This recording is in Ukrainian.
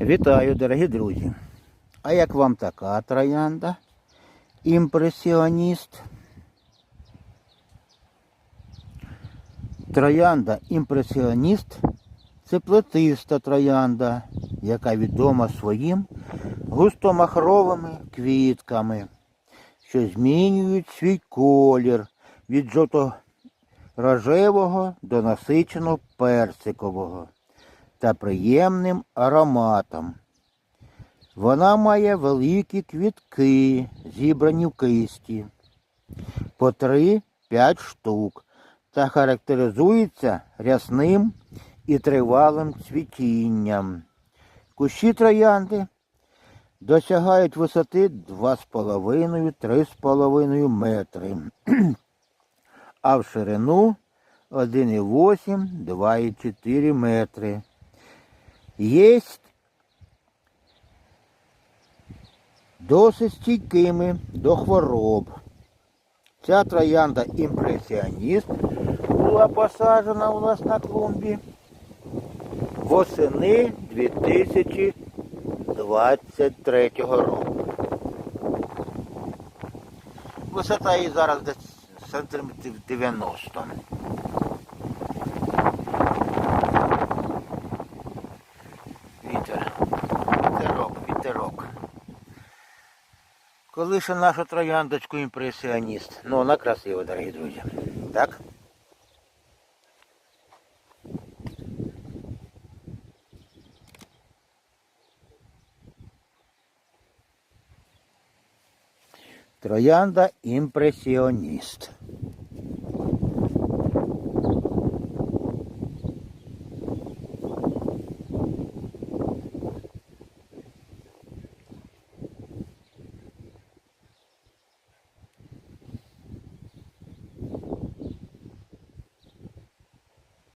Вітаю, дорогі друзі. А як вам така троянда? Імпресіоніст? Троянда імпресіоніст це плетиста троянда, яка відома своїм густомахровими квітками, що змінюють свій колір від жовто-рожевого до насичено персикового та приємним ароматом. Вона має великі квітки, зібрані в кисті, по 3-5 штук, та характеризується рясним і тривалим цвітінням. Кущі троянди досягають висоти 2,5-3,5 метри, а в ширину 1,8-2,4 метри. Єсть досить стійкими до хвороб. Ця троянда імпресіоніст була посаджена у нас на клумбі восени 2023 року. Висота її зараз десь сантиметрів 90. Коли ще нашу трояндочку імпресіоніст. Ну, вона красива, дорогі друзі. Так? Троянда імпресіоніст.